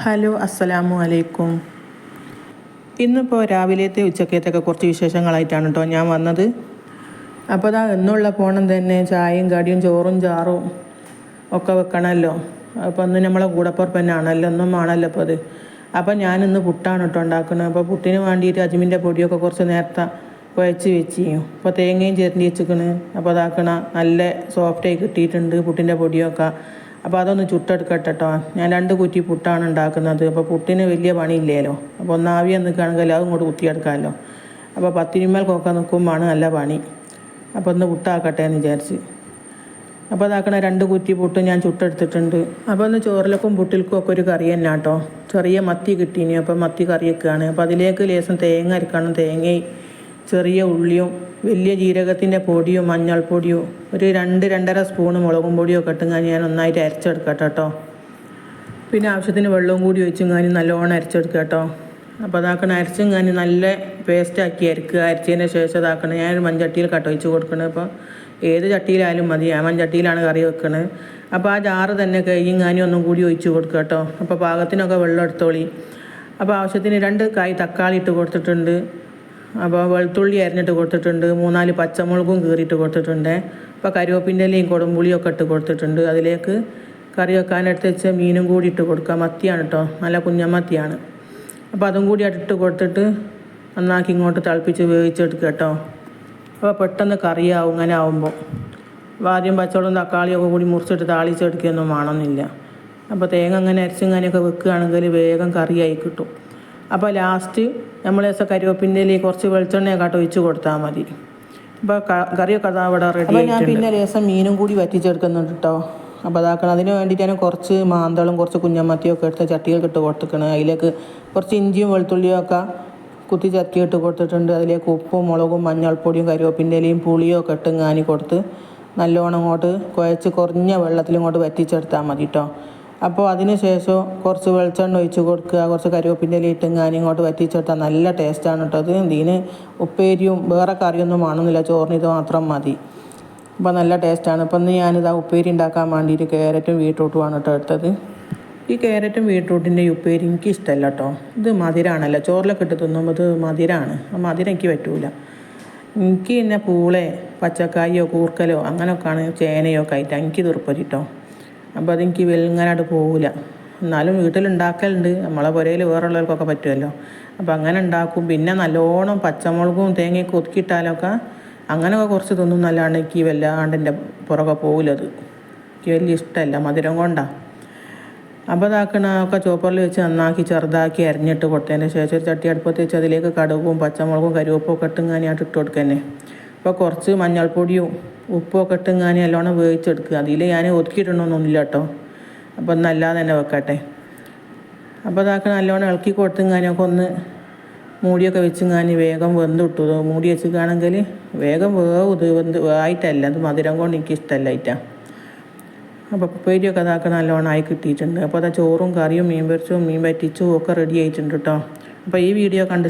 Hello അസ്സലാമു അലൈക്കും. ഇന്നിപ്പോൾ രാവിലത്തെ ഉച്ചക്കത്തൊക്കെ കുറച്ച് വിശേഷങ്ങളായിട്ടാണ് കേട്ടോ ഞാൻ വന്നത്. അപ്പോൾ അതാ എന്നുള്ള പോണം തന്നെ ചായയും കടിയും ചോറും ചാറും ഒക്കെ വെക്കണമല്ലോ അപ്പോൾ അന്ന് നമ്മളെ കൂടപ്പുറപ്പന്നാണല്ലോ ഒന്നും ആണല്ലോ അപ്പോൾ അത് അപ്പോൾ ഞാനിന്ന് പുട്ടാണ് കേട്ടോ ഉണ്ടാക്കുന്നത് അപ്പോൾ പുട്ടിന് വേണ്ടിയിട്ട് അജ്മിന്റെ പൊടിയൊക്കെ കുറച്ച് നേരത്തെ കുഴച്ച് വെച്ച്. അപ്പോൾ തേങ്ങയും ചേർത്തി വെച്ചിക്കണ് അപ്പോൾ അതാക്കണ നല്ല സോഫ്റ്റായി കിട്ടിയിട്ടുണ്ട് പുട്ടിന്റെ പൊടിയൊക്കെ. അപ്പോൾ അതൊന്ന് ചുട്ടെടുക്കട്ടോ കേട്ടോ ഞാൻ രണ്ട് കുറ്റി പുട്ടാണ് ഉണ്ടാക്കുന്നത്. അപ്പോൾ പുട്ടിന് വലിയ പണിയില്ലല്ലോ അപ്പോൾ ഒന്ന് ആവിയ നിൽക്കുകയാണെങ്കിൽ അതും കൂടെ കുത്തിയെടുക്കാമല്ലോ. അപ്പോൾ പത്തിരിമേൽ കൊക്കെ നിൽക്കുമ്പോഴാണ് നല്ല പണി. അപ്പോൾ ഒന്ന് പുട്ടാക്കട്ടെ എന്ന് വിചാരിച്ച്. അപ്പോൾ അതാക്കണ രണ്ട് കുറ്റി പുട്ട് ഞാൻ ചുട്ടെടുത്തിട്ടുണ്ട്. അപ്പോൾ ഒന്ന് ചോറിലക്കും പുട്ടിൽക്കും ഒക്കെ ഒരു കറി തന്നെ കേട്ടോ ചെറിയ മത്തി കിട്ടീനി. അപ്പോൾ മത്തി കറി വെക്കുകയാണ്. അപ്പോൾ അതിലേക്ക് ലേശം തേങ്ങ അരക്കണം തേങ്ങയും ചെറിയ ഉള്ളിയും വലിയ ജീരകത്തിന്റെ പൊടിയും മഞ്ഞൾപ്പൊടിയും ഒരു രണ്ട് രണ്ടര സ്പൂണ് മുളകും പൊടിയും ഒക്കെ ഇട്ടുങ്ങാൻ ഞാൻ ഒന്നായിട്ട് അരച്ചെടുക്കട്ടെ കേട്ടോ പിന്നെ ആവശ്യത്തിന് വെള്ളവും കൂടി ഒഴിച്ചുങ്ങാൻ നല്ലോണം അരച്ചെടുക്കുക കേട്ടോ. അപ്പോൾ അതാക്കണ അരച്ചുങ്ങാൻ നല്ല പേസ്റ്റാക്കി അരക്കുക. അരച്ചതിന് ശേഷം അതാക്കണം ഞാൻ മൺചട്ടിയിൽ വെച്ച് കൊടുക്കണത് അപ്പോൾ ഏത് ചട്ടിയിലായാലും മതി. ആ മൺചട്ടിയിലാണ് കറി വെക്കണത് അപ്പോൾ ആ ജാറ് തന്നെ കഴുകിങ്ങാനും ഒന്നും കൂടി ഒഴിച്ച് കൊടുക്കുക കേട്ടോ. അപ്പോൾ പാകത്തിനൊക്കെ വെള്ളം എടുത്തോളി. അപ്പോൾ ആവശ്യത്തിന് രണ്ട് കായ് തക്കാളി ഇട്ട് കൊടുത്തിട്ടുണ്ട്. അപ്പോൾ വെളുത്തുള്ളി അരിഞ്ഞിട്ട് കൊടുത്തിട്ടുണ്ട്. മൂന്നാൽ പച്ചമുളകും കീറിയിട്ട് കൊടുത്തിട്ടുണ്ട്. അപ്പോൾ കരിവേപ്പിന്റെ ഇലയും കൊടുമ്പുളിയും ഒക്കെ ഇട്ട് കൊടുത്തിട്ടുണ്ട്. അതിലേക്ക് കറി വെക്കാനെടുത്ത് വെച്ച മീനും കൂടി ഇട്ട് കൊടുക്കുക മത്തിയാണ് കേട്ടോ നല്ല കുഞ്ഞമത്തിയാണ് അപ്പോൾ അതും കൂടി ഇട്ട് കൊടുത്തിട്ട് നന്നാക്കി ഇങ്ങോട്ട് തിളപ്പിച്ച് വേവിച്ചെടുക്കുക കേട്ടോ അപ്പോൾ പെട്ടെന്ന് കറിയാവും. ഇങ്ങനെ ആവുമ്പോൾ അപ്പോൾ ആദ്യം പച്ചവെള്ളം തക്കാളിയൊക്കെ കൂടി മുറിച്ചിട്ട് താളിച്ചെടുക്കുകയൊന്നും വേണമെന്നില്ല. അപ്പോൾ തേങ്ങ അങ്ങനെ അരച്ചിങ്ങനെയൊക്കെ വെക്കുകയാണെങ്കിൽ വേഗം കറിയായി കിട്ടും. അപ്പോൾ ലാസ്റ്റ് നമ്മൾ കരിവേപ്പിന്റെ ഇലയിൽ കുറച്ച് വെളിച്ചെണ്ണയൊക്കെ ഒഴിച്ച് കൊടുത്താൽ മതി. അപ്പോൾ കറിയൊക്കെ അതാ അവിടെ റെഡി ഞാൻ പിന്നെ ലേസം മീനും കൂടി വറ്റിച്ചെടുക്കുന്നുണ്ട് കേട്ടോ അപ്പോൾ അതാക്കണം. അതിന് വേണ്ടിയിട്ട് ഞാൻ കുറച്ച് മാന്തളും കുറച്ച് കുഞ്ഞമ്മത്തിയും ഒക്കെ എടുത്ത് ചട്ടികൾക്ക് ഇട്ട് കൊടുത്തിക്കണം. അതിലേക്ക് കുറച്ച് ഇഞ്ചിയും വെളുത്തുള്ളിയും ഒക്കെ കുത്തി ചക്കി ഇട്ട് കൊടുത്തിട്ടുണ്ട്. അതിലേക്ക് ഉപ്പും മുളകും മഞ്ഞൾപ്പൊടിയും കരിവേപ്പിന്റെ ഇലയും പുളിയും ഒക്കെ ഇട്ട്ങ്ങാനി കൊടുത്ത് നല്ലോണം ഇങ്ങോട്ട് കുഴച്ച് കുറഞ്ഞ വെള്ളത്തിൽ ഇങ്ങോട്ട് വറ്റിച്ചെടുത്താൽ മതി കേട്ടോ അപ്പോൾ അതിന് ശേഷം കുറച്ച് വെളിച്ചെണ്ണ ഒഴിച്ച് കൊടുക്കുക കുറച്ച് കരിവേപ്പിന്റെ ഇല ഇട്ട് ഞാൻ ഇങ്ങോട്ട് വറ്റിച്ചെടുത്താൽ നല്ല ടേസ്റ്റാണ് കേട്ടോ അത് ഇതിന് ഉപ്പേരിയും വേറെ കറിയൊന്നും വേണമെന്നില്ല ചോറിന് ഇത് മാത്രം മതി. അപ്പോൾ നല്ല ടേസ്റ്റാണ് ഇപ്പം ഇന്ന് ഞാനിത് ഉപ്പേരി ഉണ്ടാക്കാൻ വേണ്ടിയിട്ട് ക്യാരറ്റും ബീട്രൂട്ടുമാണ് കേട്ടോ എടുത്തത്. ഈ ക്യാരറ്റും ഈ ഉപ്പേരി എനിക്ക് ഇഷ്ടമല്ല കേട്ടോ ഇത് മധുരമാണല്ലോ ചോറിലൊക്കെ ഇട്ട് തിന്നുമ്പോൾ ഇത് മധുരമാണ് ആ മധുരം എനിക്ക് പറ്റൂല. എനിക്ക് പിന്നെ പൂളെ പച്ചക്കായോ കൂർക്കലോ അങ്ങനെയൊക്കെയാണ് ചേനയോ ഒക്കെ ആയിട്ട്. എനിക്ക് തീർപ്പതി അപ്പോൾ അതെനിക്ക് വെലിങ്ങനായിട്ട് പോകില്ല എന്നാലും വീട്ടിലുണ്ടാക്കലുണ്ട്. നമ്മളെ പുരയിൽ വേറുള്ളവർക്കൊക്കെ പറ്റുമല്ലോ അപ്പോൾ അങ്ങനെ ഉണ്ടാക്കും. പിന്നെ നല്ലോണം പച്ചമുളകും തേങ്ങയൊക്കെ ഒതുക്കിയിട്ടാലൊക്കെ അങ്ങനെയൊക്കെ കുറച്ച് തിന്നും നല്ലതാണ് എനിക്ക് വല്ലാണ്ട് എന്റെ പുറകെ പോകില്ലത് എനിക്ക് വലിയ ഇഷ്ടമല്ല. മധുരം കൊണ്ടാണ് അപ്പോൾ ഇതാക്കണ ഒക്കെ ചോപ്പറിൽ വെച്ച് നന്നാക്കി ചെറുതാക്കി അരിഞ്ഞിട്ട് കൊടുത്തതിന് ശേഷം ഒരു ചട്ടി അടുപ്പത്ത് വെച്ച് അതിലേക്ക് കടുകും പച്ചമുളകും കരുവപ്പൊക്കെ ഒക്കെ ഇട്ടുങ്ങാനിയായിട്ട് ഇട്ട് കൊടുക്കന്നെ. അപ്പോൾ കുറച്ച് മഞ്ഞൾപ്പൊടിയും ഉപ്പൊക്കെ ഇട്ടുങ്ങാനി നല്ലോണം വേവിച്ചെടുക്കുക. അതിൽ ഞാൻ ഒതുക്കിയിട്ടൊന്നുമില്ല കേട്ടോ. അപ്പോൾ ഒന്നല്ലാതെ തന്നെ വെക്കട്ടെ. അപ്പോൾ അതൊക്കെ നല്ലോണം ഇളക്കി കൊടുത്തുങ്ങാനൊക്കെ ഒന്ന് മൂടിയൊക്കെ വെച്ച് ഞാൻ വേഗം വെന്ത് ഇട്ടു മൂടി വെച്ചിട്ടാണെങ്കിൽ വേഗം വേവ്. വെന്ത് ആയിട്ടല്ല. അത് മധുരം കൊണ്ട് എനിക്ക് ഇഷ്ടമല്ല അപ്പോൾ ഉപ്പേരിയൊക്കെ അതാക്കി നല്ലോണം ആയി കിട്ടിയിട്ടുണ്ട്. അപ്പോൾ അതാ ചോറും കറിയും മീൻ പൊരിച്ചും മീൻ വറ്റിച്ചും ഒക്കെ റെഡി ആയിട്ടുണ്ട് കേട്ടോ. അപ്പോൾ ഈ വീഡിയോ കണ്ട്